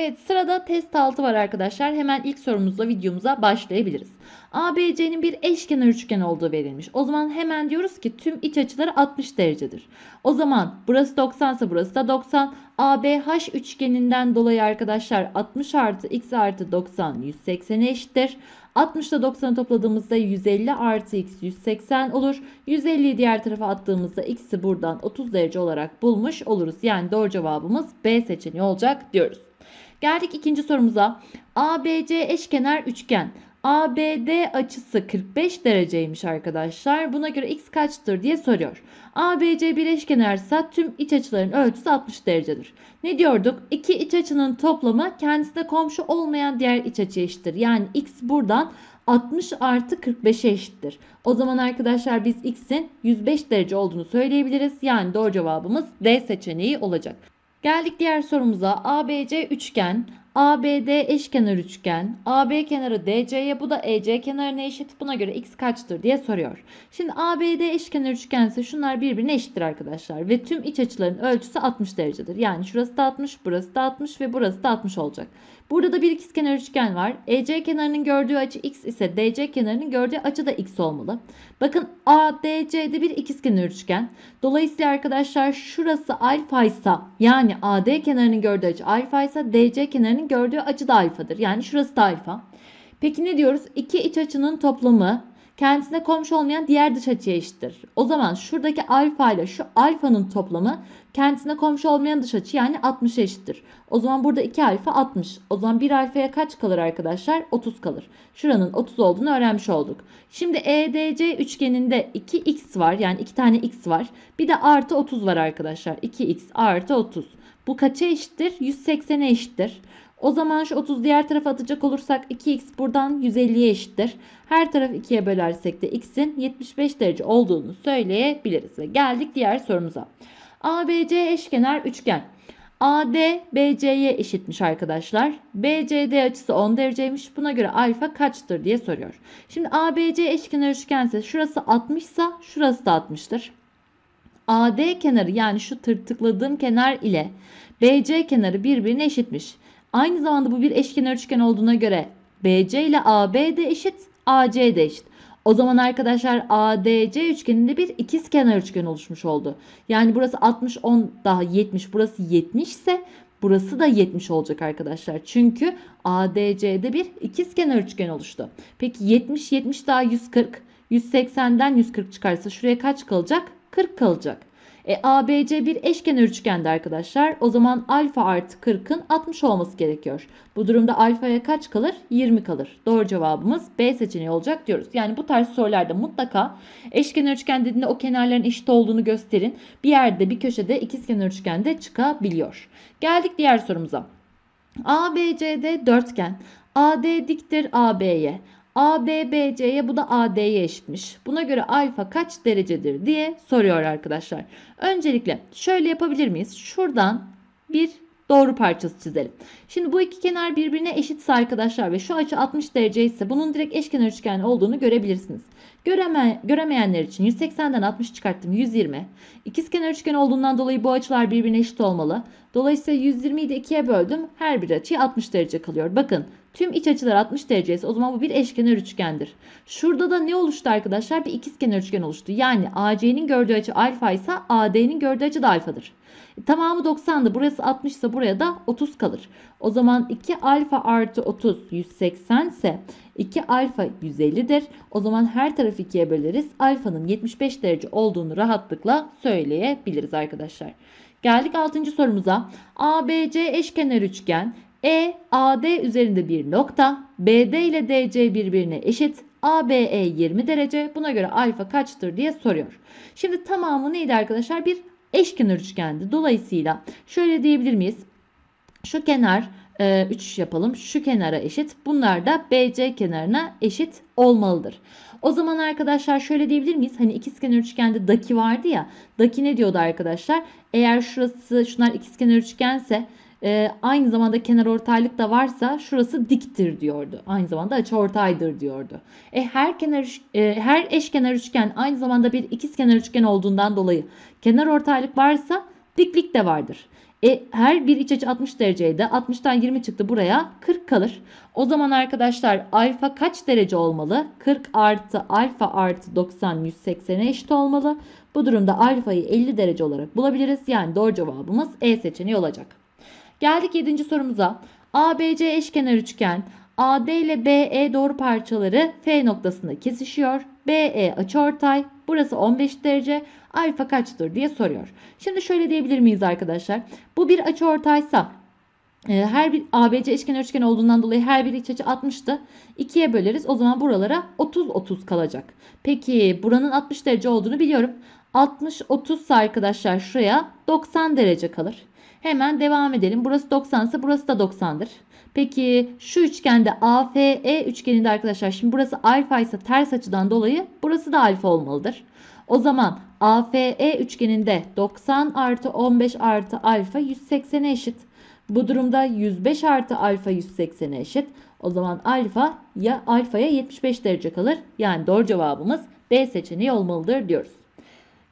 Evet sırada test 6 var arkadaşlar. Hemen ilk sorumuzla videomuza başlayabiliriz. ABC'nin bir eşkenar üçgen olduğu verilmiş. O zaman hemen diyoruz ki tüm iç açıları 60 derecedir. O zaman burası 90 ise burası da 90. ABH üçgeninden dolayı arkadaşlar 60 artı x artı 90 180'e eşittir. 60 ile 90'ı topladığımızda 150 artı x 180 olur. 150'yi diğer tarafa attığımızda x'i buradan 30 derece olarak bulmuş oluruz. Yani doğru cevabımız B seçeneği olacak diyoruz. Geldik ikinci sorumuza. ABC eşkenar üçgen. ABD açısı 45 dereceymiş arkadaşlar. Buna göre x kaçtır diye soruyor. ABC bir eşkenarsa tüm iç açıların ölçüsü 60 derecedir. Ne diyorduk? İki iç açının toplamı kendisine komşu olmayan diğer iç açı eşittir. Yani x buradan 60 artı 45'e eşittir. O zaman arkadaşlar biz x'in 105 derece olduğunu söyleyebiliriz. Yani doğru cevabımız D seçeneği olacak. Geldik diğer sorumuza. ABC üçgen, ABD eşkenar üçgen, AB kenarı DC'ye bu da EC kenarına eşit. Buna göre x kaçtır diye soruyor. Şimdi ABD eşkenar üçgense şunlar birbirine eşittir arkadaşlar. Ve tüm iç açıların ölçüsü 60 derecedir. Yani şurası da 60, burası da 60 ve burası da 60 olacak. Burada da bir ikizkenar üçgen var. EC kenarının gördüğü açı x ise DC kenarının gördüğü açı da x olmalı. Bakın ADC'de bir ikizkenar üçgen. Dolayısıyla arkadaşlar şurası alfa ise yani AD kenarının gördüğü açı alfa ise DC kenarının gördüğü açı da alfadır. Yani şurası da alfa. Peki ne diyoruz? İki iç açının toplamı kendisine komşu olmayan diğer dış açıya eşittir. O zaman şuradaki alfa ile şu alfanın toplamı kendisine komşu olmayan dış açı yani 60 eşittir. O zaman burada 2 alfa 60. O zaman 1 alfaya kaç kalır arkadaşlar? 30 kalır. Şuranın 30 olduğunu öğrenmiş olduk. Şimdi EDC üçgeninde 2x var yani 2 tane x var. Bir de artı 30 var arkadaşlar. 2x artı 30. Bu kaça eşittir? 180'e eşittir. O zaman şu 30 diğer tarafa atacak olursak 2x buradan 150'ye eşittir. Her tarafı 2'ye bölersek de x'in 75 derece olduğunu söyleyebiliriz. Ve geldik diğer sorumuza. ABC eşkenar üçgen. AD BC'ye eşitmiş arkadaşlar. BCD açısı 10 dereceymiş. Buna göre alfa kaçtır diye soruyor. Şimdi ABC eşkenar üçgense şurası 60 ise şurası da 60'tır. AD kenarı yani şu tırtıkladığım kenar ile BC kenarı birbirine eşitmiş. Aynı zamanda bu bir eşkenar üçgen olduğuna göre BC ile AB de eşit, AC de eşit. O zaman arkadaşlar ADC üçgeninde bir ikizkenar üçgen oluşmuş oldu. Yani burası 60 10 daha 70 burası 70 ise burası da 70 olacak arkadaşlar. Çünkü ADC'de bir ikizkenar üçgen oluştu. Peki 70 70 daha 140 180'den 140 çıkarsa şuraya kaç kalacak? 40 kalacak. E, ABC bir eşkenar üçgende arkadaşlar. O zaman alfa artı 40'ın 60 olması gerekiyor. Bu durumda alfaya kaç kalır? 20 kalır. Doğru cevabımız B seçeneği olacak diyoruz. Yani bu tarz sorularda mutlaka eşkenar üçgen dediğinde o kenarların eşit olduğunu gösterin. Bir yerde bir köşede ikizkenar üçgende çıkabiliyor. Geldik diğer sorumuza. ABCD dörtgen. AD diktir AB'ye. ABBC'ye bu da AD'ye eşitmiş. Buna göre alfa kaç derecedir diye soruyor arkadaşlar. Öncelikle şöyle yapabilir miyiz? Şuradan bir doğru parçası çizelim. Şimdi bu iki kenar birbirine eşitse arkadaşlar ve şu açı 60 derece ise bunun direkt eşkenar üçgen olduğunu görebilirsiniz. Göreme, göremeyenler için 180'den 60 çıkarttım 120. İkizkenar üçgen olduğundan dolayı bu açılar birbirine eşit olmalı. Dolayısıyla 120'yi de 2'ye böldüm. Her bir açı 60 derece kalıyor. Bakın tüm iç açılar 60 derece ise o zaman bu bir eşkenar üçgendir. Şurada da ne oluştu arkadaşlar? Bir ikizkenar üçgen oluştu. Yani AC'nin gördüğü açı alfa ise AD'nin gördüğü açı da alfadır. E, tamamı 90'dı. Burası 60 ise buraya da 30 kalır. O zaman 2 alfa artı 30 180 ise 2 alfa 150'dir. O zaman her tarafı 2'ye böleriz. Alfanın 75 derece olduğunu rahatlıkla söyleyebiliriz arkadaşlar. Geldik 6. sorumuza. ABC eşkenar üçgen E AD üzerinde bir nokta. BD ile DC birbirine eşit. ABE 20 derece. Buna göre alfa kaçtır diye soruyor. Şimdi tamamı neydi arkadaşlar? Bir eşkenar üçgendi. Dolayısıyla şöyle diyebilir miyiz? Şu kenar 3 e, yapalım. Şu kenara eşit. Bunlar da BC kenarına eşit olmalıdır. O zaman arkadaşlar şöyle diyebilir miyiz? Hani ikizkenar üçgende daki vardı ya. Daki ne diyordu arkadaşlar? Eğer şurası şunlar ikizkenar üçgense e, aynı zamanda kenar ortaylık da varsa şurası diktir diyordu. Aynı zamanda açı ortaydır diyordu. E, her kenar e, her eşkenar üçgen aynı zamanda bir ikizkenar üçgen olduğundan dolayı kenar ortaylık varsa diklik de vardır. E, her bir iç açı 60 dereceydi. 60'tan 20 çıktı buraya 40 kalır. O zaman arkadaşlar alfa kaç derece olmalı? 40 artı alfa artı 90 180'e eşit olmalı. Bu durumda alfayı 50 derece olarak bulabiliriz. Yani doğru cevabımız E seçeneği olacak. Geldik 7. sorumuza. ABC eşkenar üçgen AD ile BE doğru parçaları F noktasında kesişiyor. BE açıortay. Burası 15 derece. Alfa kaçtır diye soruyor. Şimdi şöyle diyebilir miyiz arkadaşlar? Bu bir açıortaysa e, her bir ABC eşkenar üçgen olduğundan dolayı her bir iç açı 60'tı. 2'ye böleriz. O zaman buralara 30 30 kalacak. Peki buranın 60 derece olduğunu biliyorum. 60 30 ise arkadaşlar şuraya 90 derece kalır. Hemen devam edelim. Burası 90 ise burası da 90'dır. Peki şu üçgende AFE üçgeninde arkadaşlar şimdi burası alfa ise ters açıdan dolayı burası da alfa olmalıdır. O zaman AFE üçgeninde 90 artı 15 artı alfa 180'e eşit. Bu durumda 105 artı alfa 180'e eşit. O zaman alfa ya alfaya 75 derece kalır. Yani doğru cevabımız B seçeneği olmalıdır diyoruz.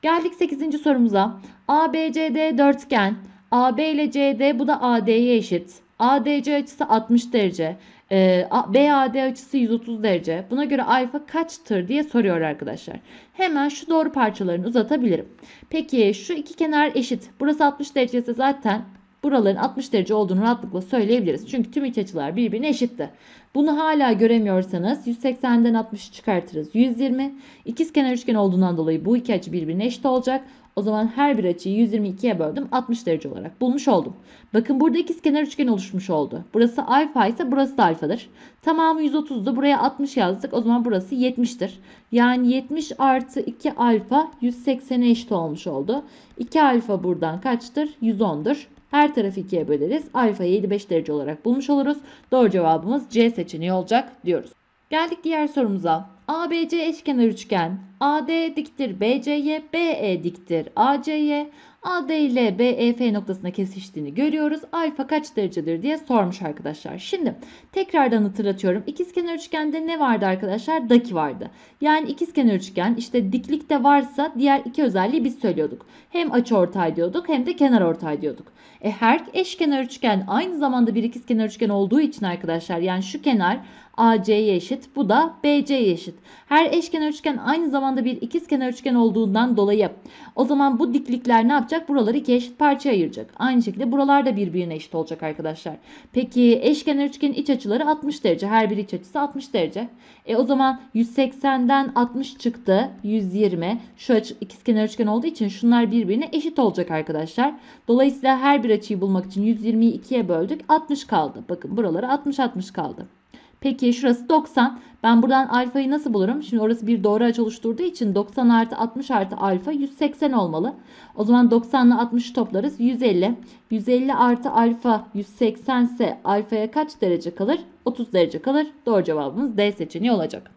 Geldik 8. sorumuza. ABCD dörtgen. AB ile CD bu da AD'ye eşit. ADC açısı 60 derece. E, BAD açısı 130 derece. Buna göre alfa kaçtır diye soruyor arkadaşlar. Hemen şu doğru parçalarını uzatabilirim. Peki şu iki kenar eşit. Burası 60 derece ise zaten buraların 60 derece olduğunu rahatlıkla söyleyebiliriz. Çünkü tüm iç açılar birbirine eşitti. Bunu hala göremiyorsanız 180'den 60 çıkartırız. 120. İkizkenar üçgen olduğundan dolayı bu iki açı birbirine eşit olacak. O zaman her bir açıyı 122'ye böldüm 60 derece olarak bulmuş oldum. Bakın burada ikizkenar üçgen oluşmuş oldu. Burası alfa ise burası da alfadır. Tamamı 130'du. Buraya 60 yazdık. O zaman burası 70'tir. Yani 70 artı 2 alfa 180'e eşit olmuş oldu. 2 alfa buradan kaçtır? 110'dur. Her tarafı 2'ye böleriz. Alfayı 55 derece olarak bulmuş oluruz. Doğru cevabımız C seçeneği olacak diyoruz. Geldik diğer sorumuza. ABC eşkenar üçgen. AD diktir BC'ye, BE diktir AC'ye. AD ile BEF noktasına kesiştiğini görüyoruz. Alfa kaç derecedir diye sormuş arkadaşlar. Şimdi tekrardan hatırlatıyorum. İkizkenar üçgende ne vardı arkadaşlar? Daki vardı. Yani ikizkenar üçgen işte diklikte varsa diğer iki özelliği biz söylüyorduk. Hem açıortay diyorduk hem de kenarortay diyorduk. E her eşkenar üçgen aynı zamanda bir ikizkenar üçgen olduğu için arkadaşlar yani şu kenar AC'ye eşit. Bu da BC'ye eşit. Her eşkenar üçgen aynı zamanda bir ikizkenar üçgen olduğundan dolayı o zaman bu diklikler ne yapacak? Buraları iki eşit parçaya ayıracak. Aynı şekilde buralar da birbirine eşit olacak arkadaşlar. Peki eşkenar üçgenin iç açıları 60 derece. Her bir iç açısı 60 derece. E o zaman 180'den 60 çıktı. 120. Şu açı ikizkenar üçgen olduğu için şunlar birbirine eşit olacak arkadaşlar. Dolayısıyla her bir açıyı bulmak için 120'yi 2'ye böldük. 60 kaldı. Bakın buraları 60 60 kaldı. Peki şurası 90. Ben buradan alfayı nasıl bulurum? Şimdi orası bir doğru açı oluşturduğu için 90 artı 60 artı alfa 180 olmalı. O zaman 90 ile 60 toplarız. 150. 150 artı alfa 180 ise alfaya kaç derece kalır? 30 derece kalır. Doğru cevabımız D seçeneği olacak.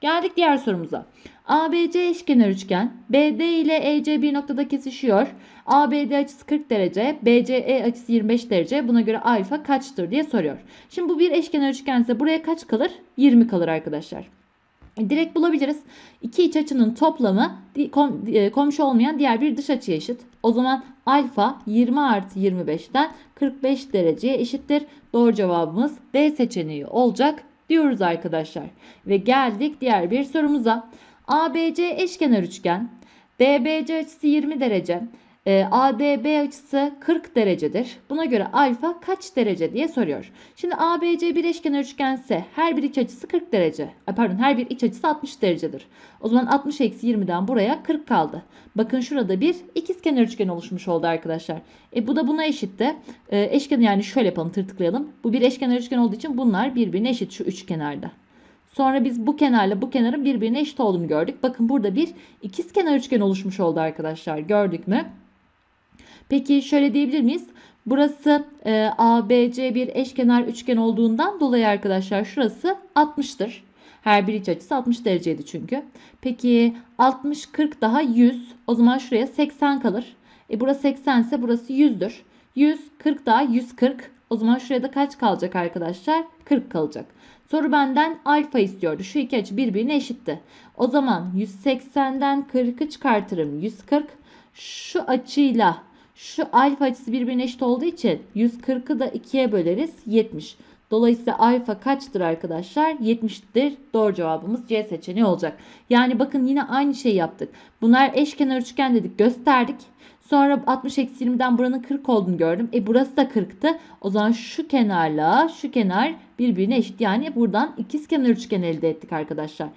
Geldik diğer sorumuza. ABC eşkenar üçgen BD ile EC bir noktada kesişiyor. ABD açısı 40 derece, BCE açısı 25 derece. Buna göre alfa kaçtır diye soruyor. Şimdi bu bir eşkenar üçgense buraya kaç kalır? 20 kalır arkadaşlar. Direkt bulabiliriz. İki iç açının toplamı e, komşu olmayan diğer bir dış açıya eşit. O zaman alfa 20 artı 25'ten 45 dereceye eşittir. Doğru cevabımız B seçeneği olacak diyoruz arkadaşlar. Ve geldik diğer bir sorumuza. ABC eşkenar üçgen. DBC açısı 20 derece. E, ADB açısı 40 derecedir. Buna göre alfa kaç derece diye soruyor. Şimdi ABC bir eşkenar üçgense her bir iç açısı 40 derece. Pardon her bir iç açısı 60 derecedir. O zaman 60 eksi 20'den buraya 40 kaldı. Bakın şurada bir ikizkenar üçgen oluşmuş oldu arkadaşlar. E, bu da buna eşitti. E, eşkenar yani şöyle yapalım tırtıklayalım. Bu bir eşkenar üçgen olduğu için bunlar birbirine eşit şu üç kenarda. Sonra biz bu kenarla bu kenarın birbirine eşit olduğunu gördük. Bakın burada bir ikizkenar üçgen oluşmuş oldu arkadaşlar. Gördük mü? Peki şöyle diyebilir miyiz? Burası e, ABC bir eşkenar üçgen olduğundan dolayı arkadaşlar şurası 60'tır. Her bir iç açısı 60 dereceydi çünkü. Peki 60 40 daha 100. O zaman şuraya 80 kalır. E burası 80 ise burası 100'dür. 100 40 daha 140. O zaman şuraya da kaç kalacak arkadaşlar? 40 kalacak. Soru benden alfa istiyordu. Şu iki açı birbirine eşitti. O zaman 180'den 40'ı çıkartırım. 140. Şu açıyla Şu alfa açısı birbirine eşit olduğu için 140'ı da 2'ye böleriz 70. Dolayısıyla alfa kaçtır arkadaşlar? 70'tir. Doğru cevabımız C seçeneği olacak. Yani bakın yine aynı şeyi yaptık. Bunlar eşkenar üçgen dedik gösterdik. Sonra 60 eksi 20'den buranın 40 olduğunu gördüm. E burası da 40'tı. O zaman şu kenarla şu kenar birbirine eşit. Yani buradan ikizkenar üçgen elde ettik arkadaşlar.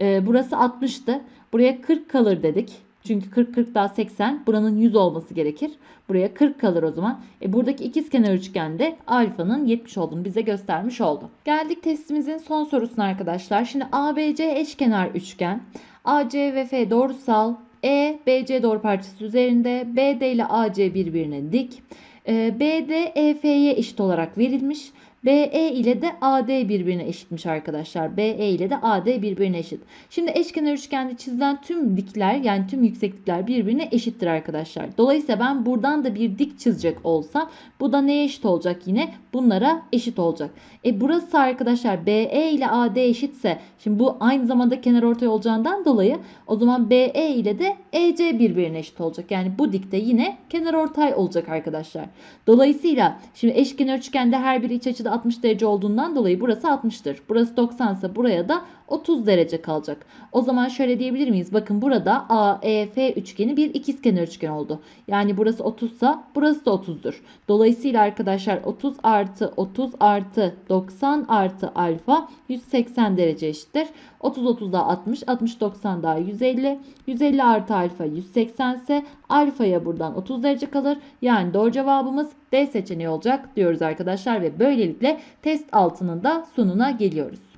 E, burası 60'tı. Buraya 40 kalır dedik. Çünkü 40 40 daha 80. Buranın 100 olması gerekir. Buraya 40 kalır o zaman. E buradaki ikizkenar üçgende alfanın 70 olduğunu bize göstermiş oldu. Geldik testimizin son sorusuna arkadaşlar. Şimdi ABC eşkenar üçgen. AC ve F doğrusal. E, BC doğru parçası üzerinde. BD ile AC birbirine dik. E, BD EF'ye eşit olarak verilmiş. BE ile de AD birbirine eşitmiş arkadaşlar. BE ile de AD birbirine eşit. Şimdi eşkenar üçgende çizilen tüm dikler yani tüm yükseklikler birbirine eşittir arkadaşlar. Dolayısıyla ben buradan da bir dik çizecek olsam bu da neye eşit olacak yine? Bunlara eşit olacak. E burası arkadaşlar BE ile AD eşitse şimdi bu aynı zamanda kenar ortay olacağından dolayı o zaman BE ile de EC birbirine eşit olacak. Yani bu dikte yine kenar ortay olacak arkadaşlar. Dolayısıyla şimdi eşkenar üçgende her biri iç açıda 60 derece olduğundan dolayı burası 60'tır. Burası 90 ise buraya da 30 derece kalacak. O zaman şöyle diyebilir miyiz? Bakın burada AEF üçgeni bir ikizkenar üçgen oldu. Yani burası 30 ise burası da 30'dur. Dolayısıyla arkadaşlar 30 artı 30 artı 90 artı alfa 180 derece eşittir. 30 30 daha 60, 60 90 daha 150. 150 artı alfa 180 ise alfaya buradan 30 derece kalır. Yani doğru cevabımız D seçeneği olacak diyoruz arkadaşlar ve böylelikle test altının da sonuna geliyoruz.